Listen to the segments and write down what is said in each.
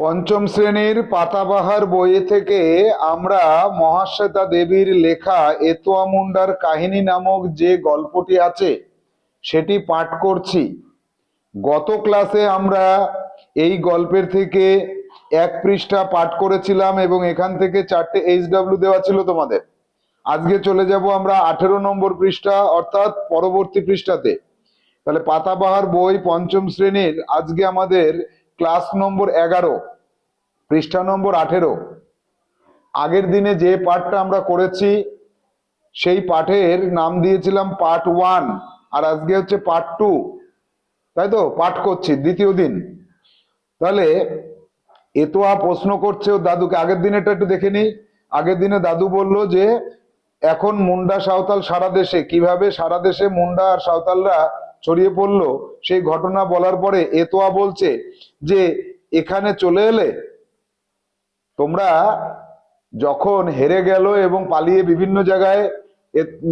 পঞ্চম শ্রেণির পাতাবাহার বইয়ে থেকে আমরা মহাশ্বেতা দেবীর লেখা এতোয়া মুন্ডার কাহিনী নামক যে গল্পটি আছে, সেটি পাঠ করছি। গত ক্লাসে আমরা এই গল্পের থেকে এক পৃষ্ঠা পাঠ করেছিলাম এবং এখান থেকে চারটে এইচ ডাব্লিউ দেওয়া ছিল তোমাদের। আজকে চলে যাব আমরা আঠেরো নম্বর পৃষ্ঠা, অর্থাৎ পরবর্তী পৃষ্ঠাতে। তাহলে পাতাবাহার বই পঞ্চম শ্রেণির, আজকে আমাদের ক্লাস নম্বর এগারো, পৃষ্ঠা নম্বর আঠেরো। আগের দিনে যে পাঠটা আমরা করেছি, সেই পাঠের নাম দিয়েছিলাম পার্ট ওয়ান, আর আজকে হচ্ছে পার্ট টু। তাই তো? পাঠ করছি, দ্বিতীয় দিন। তাহলে এতোয়া প্রশ্ন করছে ওর দাদুকে। আগের দিনেটা একটু দেখে নিই। আগের দিনে দাদু বলল যে, এখন মুন্ডা সাঁওতাল সারা দেশে, কীভাবে সারা দেশে মুন্ডা আর সাঁওতালরা ছড়িয়ে পড়ল। সেই ঘটনা বলার পরে এতোয়া বলছে যে, এখানে চলে এলে তোমরা যখন হেরে গেল এবং পালিয়ে বিভিন্ন জায়গায়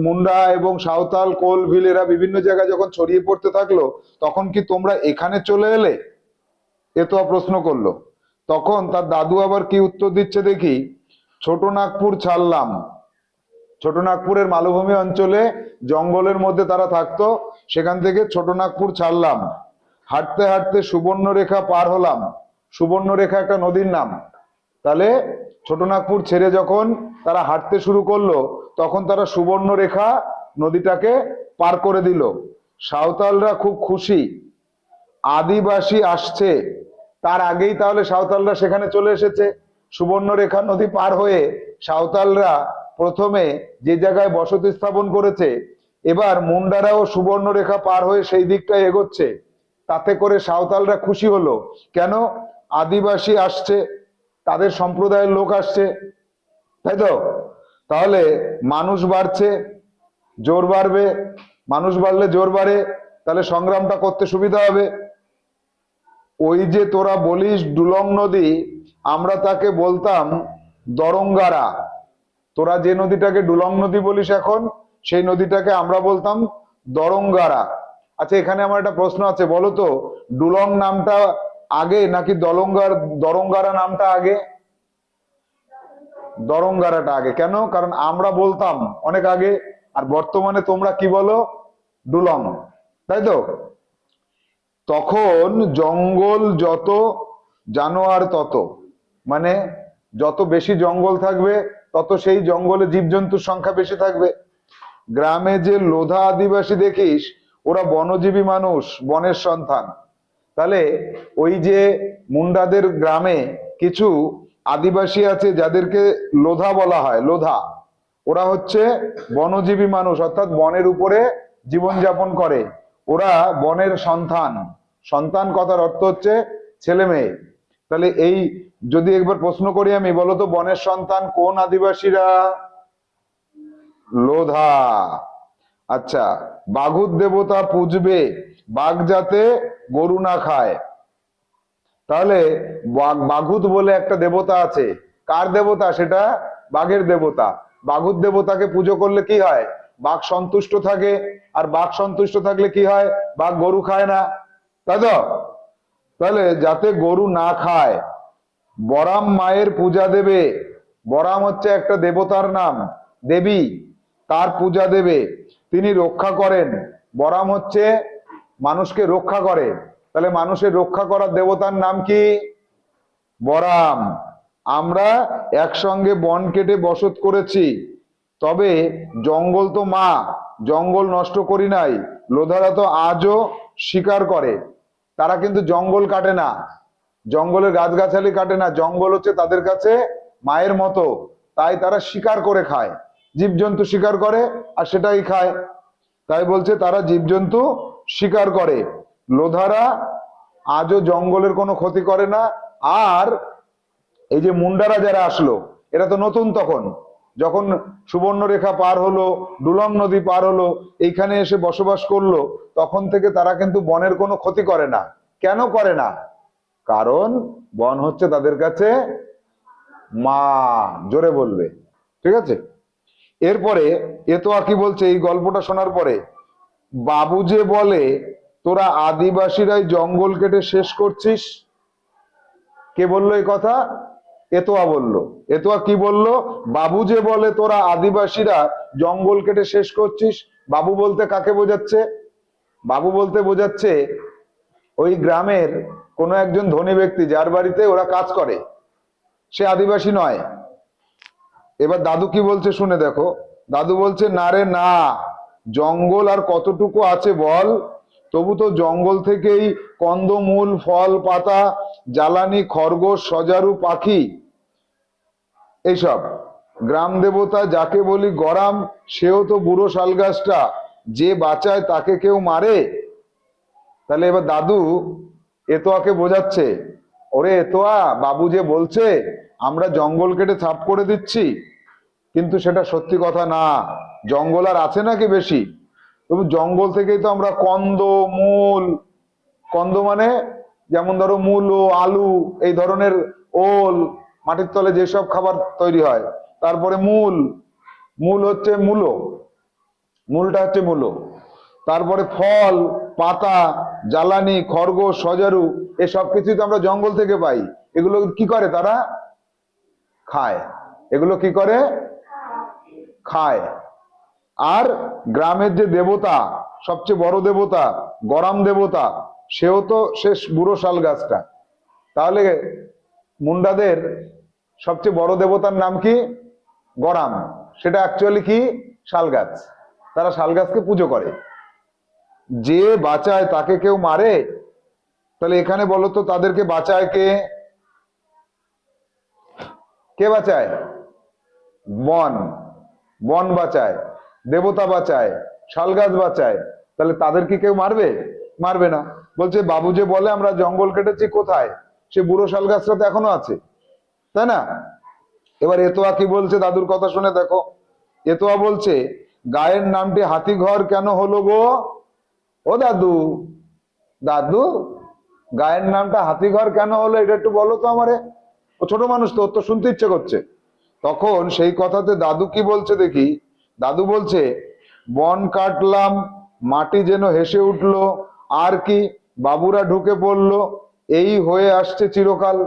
মুন্ডা এবং সাঁওতাল, কোল, ভিল, এরা বিভিন্ন জায়গায় যখন ছড়িয়ে পড়তে থাকল, তখন কি তোমরা এখানে চলে এলে? এতোয়া প্রশ্ন করল। তখন তার দাদু আবার কি উত্তর দিচ্ছে দেখি? ছোট নাগপুর ছাড়লাম। ছোট নাগপুরের মালভূমি অঞ্চলে জঙ্গলের মধ্যে তারা থাকতো। সেখান থেকে ছোট নাগপুর ছাড়লাম। হাঁটতে হাঁটতে সুবর্ণরেখা পার হলাম। সুবর্ণরেখা একটা নদীর নাম। তাহলে ছোট নাগপুর ছেড়ে যখন তারা হাঁটতে শুরু করল, তখন তারা সুবর্ণরেখা নদীটাকে পার করে দিল। সাঁওতালরা খুব খুশি। আদিবাসী আসছে। তার আগেই তাহলে সাঁওতালরা সেখানে চলে এসেছে। সুবর্ণরেখা নদী পার হয়ে সাঁওতালরা প্রথমে যে জায়গায় বসতি স্থাপন করেছে এবার মুন্ডারাও সুবর্ণরেখা পার হয়ে সেই দিকটায় এগোচ্ছে। তাতে করে সাঁওতালরা খুশি হলো। কেন? আদিবাসী আসছে, তাদের সম্প্রদায়ের লোক আসছে। তাই তো? তাহলে মানুষ বাড়ছে, জোর বাড়বে। মানুষ বাড়লে জোর বাড়ে, তাহলে সংগ্রামটা করতে সুবিধা হবে। ওই যে তোরা বলিস ডুলং নদী, আমরা তাকে বলতাম দরঙ্গারা। তোরা যে নদীটাকে ডুলং নদী বলিস এখন সেই নদীটাকে আমরা বলতাম দরঙ্গারা। আচ্ছা এখানে আমার একটা প্রশ্ন আছে, বলো তো, ডুলং নামটা আগে নাকি দলঙ্গার, দরঙ্গারা নামটা আগে? দরঙ্গারাটা আগে। কেন? কারণ আমরা বলতাম অনেক আগে, আর বর্তমানে তোমরা কি বলো? ডুলং। তাই তো? তখন জঙ্গল যত, জানোয়ার তত। মানে যত বেশি জঙ্গল থাকবে, তত সেই জঙ্গলে জীবজন্তুর সংখ্যা বেশি থাকবে। গ্রামে যে লোধা আদিবাসী দেখিস, ওরা বনজীবী মানুষ, বনের সন্তান। তাহলে ওই যে মুন্ডাদের গ্রামে কিছু আদিবাসী আছে যাদেরকে লোধা বলা হয়, লোধা। ওরা হচ্ছে বনজীবী মানুষ, অর্থাৎ বনের উপরে জীবনযাপন করে। ওরা বনের সন্তান। সন্তান কথার অর্থ হচ্ছে ছেলে মেয়ে। তাহলে এই যদি একবার প্রশ্ন করি আমি বলতো বনের সন্তান কোন আদিবাসীরা? লোধা। আচ্ছা বাঘুর দেবতা পুজবে, বাঘ যাতে গরু না খায়। তাহলে বাঘ- বাঘুত বলে একটা দেবতা আছে। কার দেবতা? সেটা বাঘের দেবতা। বাঘুত দেবতাকে পুজো করলে কি হয়? বাঘ সন্তুষ্ট থাকে। আর বাঘ সন্তুষ্ট থাকলে কি হয়? বাঘ গরু খায় না। তাই তো? তাহলে যাতে গরু না খায়, বরাম মায়ের পূজা দেবে। বরাম হচ্ছে একটা দেবতার নাম। দেবী। তার পূজা দেবে। তিনি রক্ষা করেন। বরাম হচ্ছে মানুষকে রক্ষা করে। তাহলে মানুষের রক্ষা করার দেবতার নাম কি? বরাম। আমরা একসঙ্গে বন কেটে বসত করেছি। তবে জঙ্গল তো মা, জঙ্গল নষ্ট করি নাই। লোধারা তো আজও শিকার করে। তারা কিন্তু জঙ্গল কাটে না। জঙ্গলের গাছগাছালি কাটে না। জঙ্গল হচ্ছে তাদের কাছে মায়ের মতো। তাই তারা শিকার করে খায়। জীবজন্তু শিকার করে আর সেটাই খায়। তাই বলছে, তারা জীবজন্তু শিকার করে। লোধারা আজও জঙ্গলের কোনো ক্ষতি করে না। আর এই যে মুন্ডারা যারা আসলো, এরা তো নতুন তখন। যখন সুবর্ণরেখা পার হলো ডুলং নদী পার হলো, এইখানে এসে বসবাস করল, তখন থেকে তারা কিন্তু বনের কোনো ক্ষতি করে না। কেন করে না? কারণ বন হচ্ছে তাদের কাছে মা, জোরে বলবে। ঠিক আছে? এরপরে এ তো আর কি বলছে, এই গল্পটা শোনার পরে, বাবু যে বলে, তোরা আদিবাসীরাই জঙ্গল কেটে শেষ করছিস? কে বলল এই কথা? এতোয়া বলল। এতোয়া কি বলল? বাবু যে বলে, তোরা আদিবাসীরা জঙ্গল কেটে শেষ করছিস? বাবু বলতে কাকে বোঝাচ্ছে? বাবু বলতে বোঝাচ্ছে, ওই গ্রামের কোনো একজন ধনী ব্যক্তি যার বাড়িতে ওরা কাজ করে। সে আদিবাসী নয়। এবার দাদু কি বলছে শুনে দেখো। দাদু বলছে, না রে, না। জঙ্গল আর কতটুকু আছে বল? তবু তো জঙ্গল থেকেই কন্দমূল, ফল, পাতা, জ্বালানি, খরগোশ, সজারু, পাখি এইসব। গ্রাম দেবতা যাকে বলি গরাম, সেও তো বুড়ো শাল গাছটা যে বাঁচায় তাকে কেউ মারে? তাহলে এবার দাদু এতোয়াকে বোঝাচ্ছে, ওরে এতোয়া, বাবু যে বলছে আমরা জঙ্গল কেটে ছাপ করে দিচ্ছি, কিন্তু সেটা সত্যি কথা না। জঙ্গল আর আছে নাকি বেশি? তবু জঙ্গল থেকেই তো আমরা কন্দ, মূল, কন্দ মানে যেমন ধরো মূলো, আলু, এই ধরনের ওল, মাটির তলে যেসব খাবার তৈরি হয়, তারপরে মূল। মূল হচ্ছে মূলো। মূলটা হচ্ছে মূলো। তারপরে ফল, পাতা, জ্বালানি, খরগোশ, সজারু, এসব কিছুই তো আমরা জঙ্গল থেকে পাই। এগুলো কি করে তারা? খায়। এগুলো কি করে? খায়। আর গ্রামের যে দেবতা, সবচেয়ে বড় দেবতা, গরম দেবতা, সেও তো শেষ বুড়ো শাল গাছটা। তাহলে মুন্ডাদের সবচেয়ে বড় দেবতার নাম কি? গরাম। সেটা অ্যাকচুয়ালি কি? শাল গাছ। তারা শাল গাছকে পুজো করে। যে বাঁচায় তাকে কেউ মারে, তাহলে এখানে বলো তো তাদেরকে বাঁচায় কে? কে বাঁচায়? বন। বন বাঁচায়, দেবতা বাঁচায়, শাল গাছ বাঁচায়। তাহলে তাদের কি কেউ মারবে? মারবে না। বলছে, বাবু যে বলে আমরা জঙ্গল কেটেছি কোথায়? সে বুড়ো শাল গাছটা তো এখনও আছে। তাই না? এবার এতোয়া কি বলছে? দাদুর কথা শুনে দেখো। এতোয়া বলছে, গায়ের নামটি হাতিঘর কেন হলো গো? ও দাদু দাদু, গায়ের নামটা হাতিঘর কেন হলো? এটা একটু বলো তো আমারে। ও ছোট মানুষ তো, ওর তো শুনতে ইচ্ছে করছে। তখন সেই কথাতে দাদু কি বলছে দেখি? দাদু বলছে, বন কাটলাম, মাটি যেন হেসে উঠল, আর কি বাবুরা ঢুকে পড়ল, এই হয়ে আসছে চিরকাল।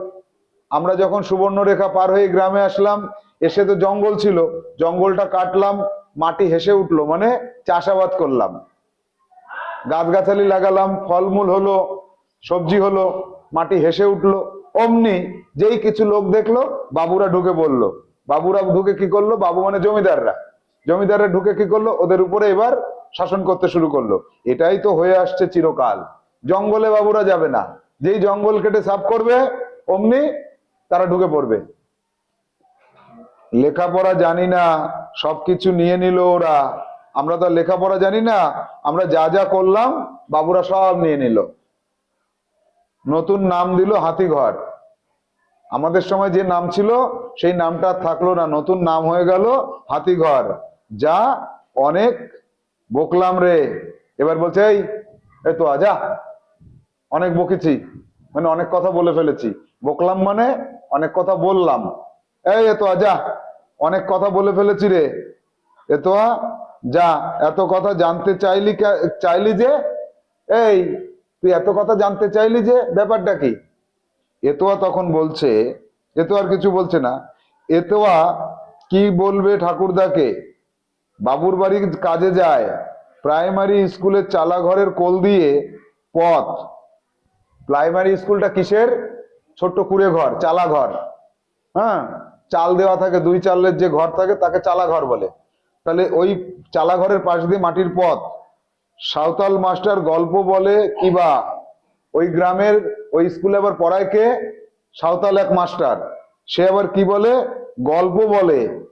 আমরা যখন সুবর্ণরেখা পার হয়ে গ্রামে আসলাম, এসে তো জঙ্গল ছিল, জঙ্গলটা কাটলাম, মাটি হেসে উঠল মানে চাষাবাদ করলাম। গাছগাছালি লাগালাম, ফলমূল হলো, সবজি হলো, মাটি হেসে উঠল। অমনি যেই কিছু লোক দেখল, বাবুরা ঢুকে পড়ল বাবুরা ঢুকে কি করল? বাবু মানে জমিদাররা। জমিদাররা ঢুকে কি করল? ওদের উপরে এবার শাসন করতে শুরু করল। এটাই তো হয়ে আসছে চিরকাল। জঙ্গলে বাবুরা যাবে না। যেই জঙ্গল কেটে সাফ করবে, অমনি তারা ঢুকে পড়বে। লেখাপড়া জানি না, সবকিছু নিয়ে নিল ওরা। আমরা তো লেখাপড়া জানি না। আমরা যা যা করলাম, বাবুরা সব নিয়ে নিল। নতুন নাম দিল হাতিঘর। আমাদের সময় যে নাম ছিল, সেই নামটা থাকল না। নতুন নাম হয়ে গেল হাতিঘর, যা অনেক বকলাম রে। এবার বলছে, এই তো আজা, অনেক বকেছি মানে অনেক কথা বলে ফেলেছি। বকলাম মানে অনেক কথা বললাম। এই, এ তো আজা, অনেক কথা বলে ফেলেছি রে। এ তো যা, এত কথা জানতে চাইলি চাইলি যে, এই তুই এত কথা জানতে চাইলি যে ব্যাপারটা কি? এতোয়া তখন বলছে এতো আর কিছু বলছে না। এতোয়া কি বলবে ঠাকুরদাকে? বাবুর বাড়ি কাজে যায়, প্রাইমারি স্কুলের চালা ঘরের কোল দিয়ে পথ। প্রাইমারি স্কুলটা কিসের? ছোট্ট কুড়ে ঘর চালা ঘর হ্যাঁ চাল দেওয়া থাকে, দুই চালের যে ঘর থাকে তাকে চালা ঘর বলে। তাহলে ওই চালা ঘরের পাশ দিয়ে মাটির পথ। সাঁওতাল মাস্টার গল্প বলে কিবা ওই গ্রামের ওই স্কুলে আবার পড়ায় কে? সাঁওতাল এক মাস্টার। সে আবার কি বলে? গল্প বলে।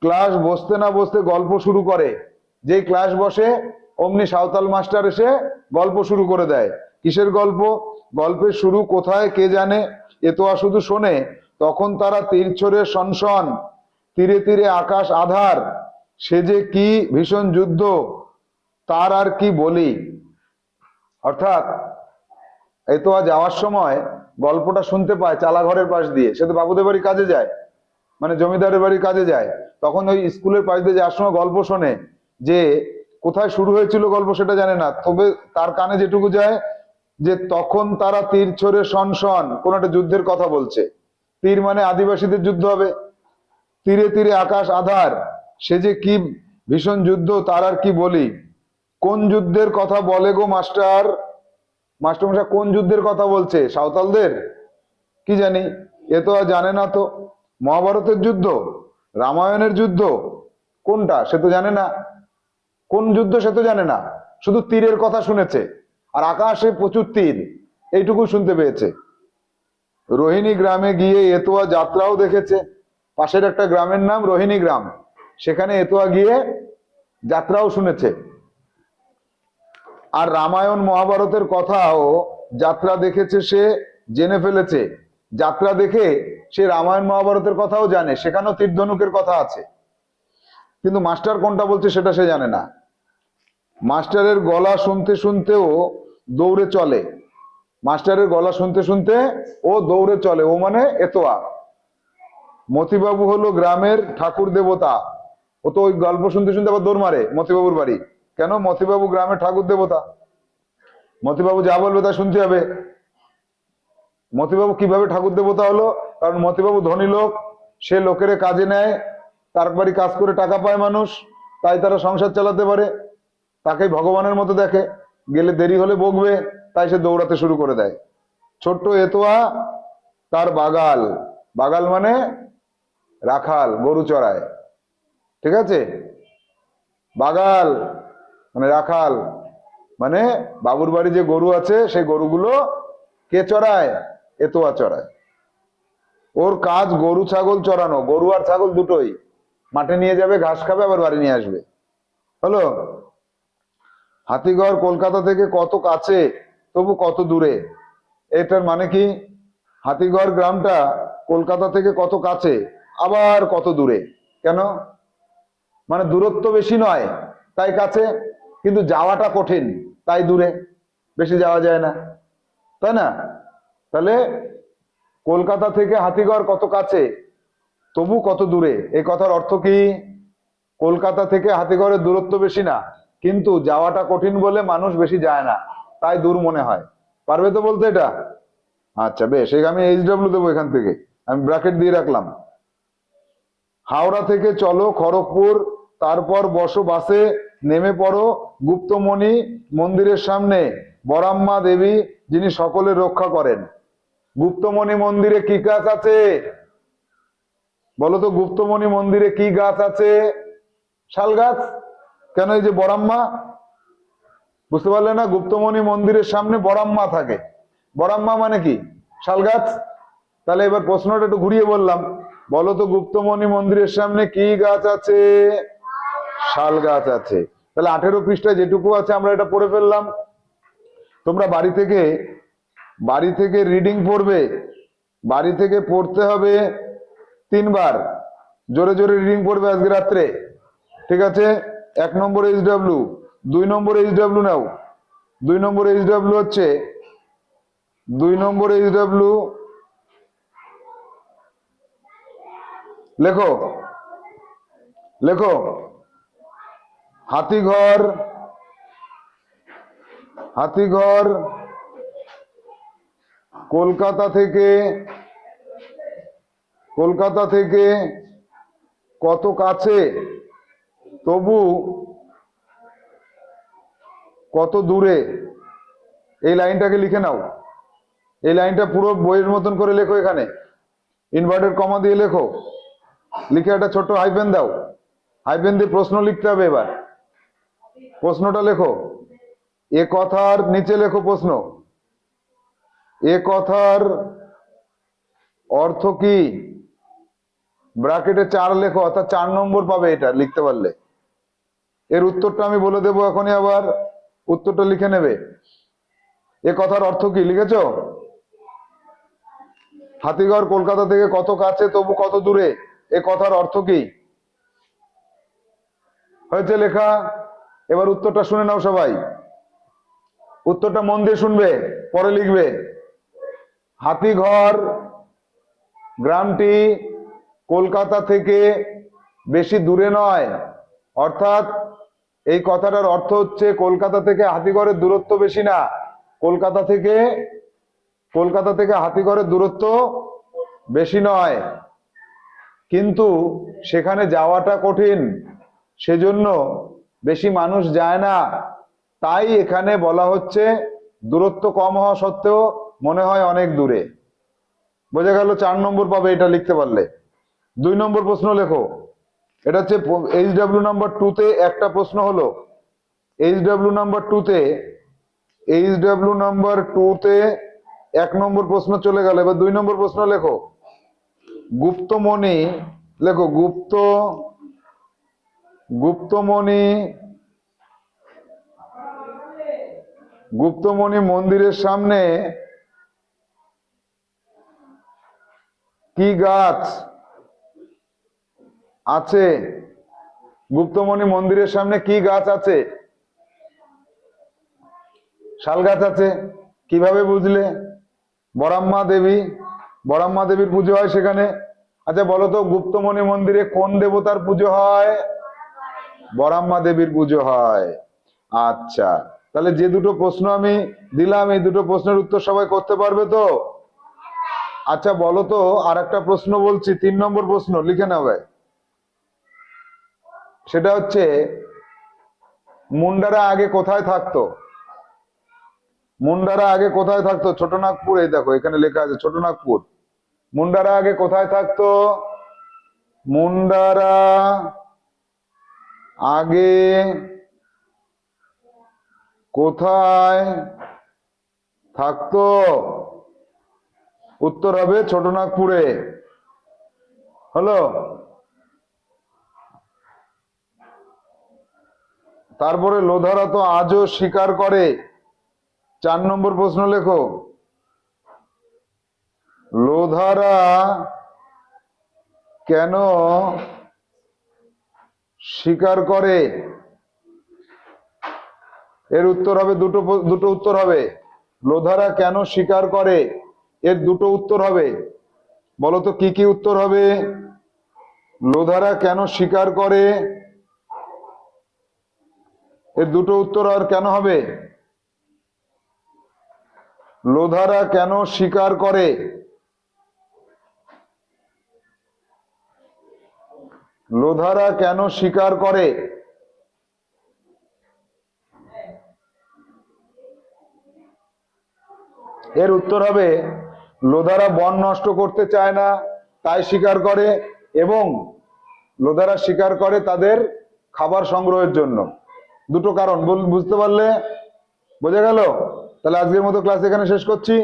ক্লাস বসতে না বসতে গল্প শুরু করে। যেই ক্লাস বসে, অমনি সাঁওতাল মাস্টার এসে গল্প শুরু করে দেয়। কিসের গল্প? গল্পের শুরু কোথায় কে জানে? এ তো আর শুধু শোনে। তখন তারা তীর ছড়ে সনসন তীরে তীরে আকাশ আধার। সে যে কি ভীষণ যুদ্ধ। তার আর কি বলি? অর্থাৎ এই তো আজ যাওয়ার সময়, গল্পটা শুনতে পায় চালাঘরের পাশ দিয়ে। সে তো বাবুদের বাড়ি কাজে যায় মানে জমিদারের বাড়ির কাজে যায়। তখন ওই স্কুলের পাশ দিয়ে যাওয়ার সময় গল্প শোনে যে, কোথায় শুরু হয়েছিল গল্প সেটা জানে না। তবে তার কানে যেটুকু যায় যে, তখন তারা তীর ছড়ে সনসন কোন একটা যুদ্ধের কথা বলছে। তীর মানে আদিবাসীদের যুদ্ধ হবে। তীরে তীরে আকাশ আধার, সে যে কি ভীষণ যুদ্ধ তার আর কি বলি? কোন যুদ্ধের কথা বলে গো মাস্টার? মাস্টারমশাই, কোন যুদ্ধের কথা বলছে? সাঁওতালদের? কি জানি? এ তো আর জানে না তো। মহাভারতের যুদ্ধ? রামায়ণের যুদ্ধ? কোনটা? সে তো জানে না। কোন যুদ্ধ সে তো জানে না। শুধু তীরের কথা শুনেছে। আর আকাশে প্রচুর তীর। এইটুকু শুনতে পেয়েছে। রোহিণী গ্রামে গিয়ে এতোয়া যাত্রাও দেখেছে। পাশের একটা গ্রামের নাম রোহিণী গ্রাম। সেখানে এতোয়া গিয়ে যাত্রাও শুনেছে। আর রামায়ণ মহাভারতের কথাও যাত্রা দেখেছে সে, জেনে ফেলেছে। যাত্রা দেখে সে রামায়ণ মহাভারতের কথাও জানে, সেখানেও তীর্ধনুকের কথা আছে। কিন্তু মাস্টার কোনটা বলছে সেটা সে জানে না। মাস্টারের গলা শুনতে শুনতেও দৌড়ে চলে। মাস্টারের গলা শুনতে শুনতে ও দৌড়ে চলে। ও মানে এতোয়া। মতিবাবু হলো গ্রামের ঠাকুর দেবতা। ও তো ওই গল্প শুনতে শুনতে আবার দৌড় মারে মতিবাবুর বাড়ি। কেন মতিবাবু গ্রামের ঠাকুর দেবতা? মতিবাবু যা বলবে তা শুনতে হবে। মতিবাবু কীভাবে ঠাকুর দেবতা হলো? কারণ মতিবাবু ধনী লোক, সে লোকের কাজে নেয়, তার বাড়ি কাজ করে টাকা পায় মানুষ, তাই তারা সংসার চালাতে পারে। তাকে ভগবানের মতো দেখে। গেলে দেরি হলে বকবে, তাই সে দৌড়াতে শুরু করে দেয়। ছোট্ট এতোয়া তার বাগাল। বাগাল মানে রাখাল, গরু চড়ায়। ঠিক আছে? বাগাল মানে রাখাল। মানে বাবুর বাড়ি যে গরু আছে, সেই গরুগুলো কে চড়ায়? এতোয়া চড়ায়। ওর কাজ গরু, ছাগল চড়ানো। গরু আর ছাগল দুটোই। মাঠে নিয়ে যাবে, ঘাস খাবে, আবার বাড়ি নিয়ে আসবে। হলো? হাতিগড় কলকাতা থেকে কত কাছে? তবু কত দূরে? এটার মানে কি? হাতিগড় গ্রামটা কলকাতা থেকে কত কাছে? আবার কত দূরে? কেন? মানে দূরত্ব বেশি নয়। তাই কাছে? কিন্তু যাওয়াটা কঠিন, তাই দূরে। বেশি যাওয়া যায় না। তাই না? তাহলে কলকাতা থেকে হাতিগড় কত কাছে? তবু কত দূরে? এই কথার অর্থ কি? কলকাতা থেকে হাতিগড়ের দূরত্ব বেশি না, কিন্তু যাওয়াটা কঠিন বলে মানুষ বেশি যায় না, তাই দূর মনে হয়। পারবে তো বলতে এটা? আচ্ছা বেশ আমি এইচ ডাব্লিউ দেবো এখান থেকে। আমি ব্র্যাকেট দিয়ে রাখলাম। হাওড়া থেকে চলো খড়গপুর, তারপর বসো বাসে নেমে পড়ো। গুপ্তমণি মন্দিরের সামনে, বরাম্মা দেবী যিনি সকলের রক্ষা করেন। গুপ্তমণি মন্দিরে কি গাছ আছে? বলো তো গুপ্তমণি মন্দিরে কি গাছ আছে? শাল গাছ? কেন এই যে বরাম্মা? বুঝতে পারলে না? গুপ্তমণি মন্দিরের সামনে বরাম্মা থাকে। বরাম্মা মানে কি? শাল গাছ? তাহলে এবার প্রশ্নটা একটু ঘুরিয়ে বললাম। বলো তো গুপ্তমণি মন্দিরের সামনে কি গাছ আছে? শাল গাছ আছে। তাহলে আঠেরো পৃষ্ঠায় যেটুকু আছে আমরা এটা পড়ে ফেললাম। তোমরা বাড়ি থেকে বাড়ি থেকে রিডিং পড়বে। বাড়ি থেকে পড়তে হবে তিনবার। জোরে জোরে রিডিং পড়বে আজকে রাত্রে। ঠিক আছে? এক নম্বর এইচ ডাব্লিউ দুই নম্বর এইচ ডাব্লিউ নাও। দুই নম্বর এইচ ডাব্লিউ হচ্ছে, দুই নম্বর এইচ ডাব্লিউ লেখো। লেখো। হাতিঘর হাতিঘর, কলকাতা থেকে কলকাতা থেকে কত কাছে? তবু কত দূরে? এই লাইনটাকে লিখে নাও। এই লাইনটা পুরো বইয়ের মতন করে লেখো এখানে। ইনভার্টেড কমা দিয়ে লেখো। লিখে একটা ছোট্ট হাইপেন দাও। হাইপেন দিয়ে প্রশ্ন লিখতে হবে এবার। প্রশ্নটা লেখো। এ কথার নিচে লেখো প্রশ্ন। এ কথার অর্থ কি? ব্র্যাকেটে চার লেখো, অর্থাৎ চার নম্বর পাবে এটা লিখতে পারলে। এর উত্তরটা আমি বলে দেবো এখনই আবার। উত্তরটা লিখে নেবে। এ কথার অর্থ কি লিখেছ? হাতিগড়, কলকাতা থেকে কত কাছে, তবু কত দূরে? এ কথার অর্থ কি? হয়েছে লেখা এবার উত্তরটা শুনে নাও সবাই। উত্তরটা মন দিয়ে শুনবে, পরে লিখবে। হাতিঘর গ্রামটি কলকাতা থেকে বেশি দূরে নয়। অর্থাৎ এই কথাটার অর্থ হচ্ছে কলকাতা থেকে হাতিঘরের দূরত্ব বেশি না। কলকাতা থেকে কলকাতা থেকে হাতিঘরের দূরত্ব বেশি নয়। কিন্তু সেখানে যাওয়াটা কঠিন। সেজন্য বেশি মানুষ যায় না। তাই এখানে বলা হচ্ছে দূরত্ব কম হওয়া সত্ত্বেও মনে হয় অনেক দূরে। বোঝা গেল চার নম্বর পাবে এটা লিখতে পারলে। দুই নম্বর প্রশ্ন লেখো। এটা হচ্ছে এইচ ডাব্লিউ নাম্বার টুতে একটা প্রশ্ন হলো। এইচ ডাব্লিউ নাম্বার টুতে এইচ ডাব্লিউ নাম্বার টুতে এক নম্বর প্রশ্ন চলে গেল। এবার দুই নম্বর প্রশ্ন লেখো। গুপ্তমণি, লেখো, গুপ্ত গুপ্তমণি গুপ্তমণি মন্দিরের সামনে কি গাছ আছে? গুপ্তমণি মন্দিরের সামনে কি গাছ আছে? শাল গাছ আছে। কীভাবে বুঝলে? বরাম্মা দেবী, বরাম্মা দেবীর পুজো হয় সেখানে। আচ্ছা বলো তো, গুপ্তমণি মন্দিরে কোন দেবতার পুজো হয়? বরাম্মা দেবীর পুজো হয়। আচ্ছা তাহলে যে দুটো প্রশ্ন আমি দিলাম, এই দুটো প্রশ্নের উত্তর সবাই করতে পারবে তো? আচ্ছা বলো তো আর একটা প্রশ্ন বলছি, তিন নম্বর প্রশ্ন, লিখে নেবে সেটা হচ্ছে, মুন্ডারা আগে কোথায় থাকতো? মুন্ডারা আগে কোথায় থাকতো? ছোটনাগপুর, এই দেখো, এখানে লেখা আছে ছোটনাগপুর। মুন্ডারা আগে কোথায় থাকতো? মুন্ডারা আগে কোথায় থাকতো? উত্তর হবে ছোটনাগপুরে হলো? তারপরে লোধারা তো আজও স্বীকার করে। চার নম্বর প্রশ্ন লেখো। লোধারা কেন স্বীকার করে। এর উত্তর হবে, দুটো দুটো উত্তর হবে। লোধারা কেন স্বীকার করে? এর দুটো উত্তর হবে। বলো তো কি কি উত্তর হবে? লোধারা কেন স্বীকার করে? এর দুটো উত্তর আর কেন হবে? লোধারা কেন স্বীকার করে? লোধারা কেন স্বীকার করে? এর উত্তর হবে, লোধারা বন নষ্ট করতে চায় না, তাই স্বীকার করে এবং লোধারা স্বীকার করে তাদের খাবার সংগ্রহের জন্য। দুটো কারণ। বুঝতে পারলে বোঝা গেল? তাহলে আজকের মতো ক্লাস এখানে শেষ করছি।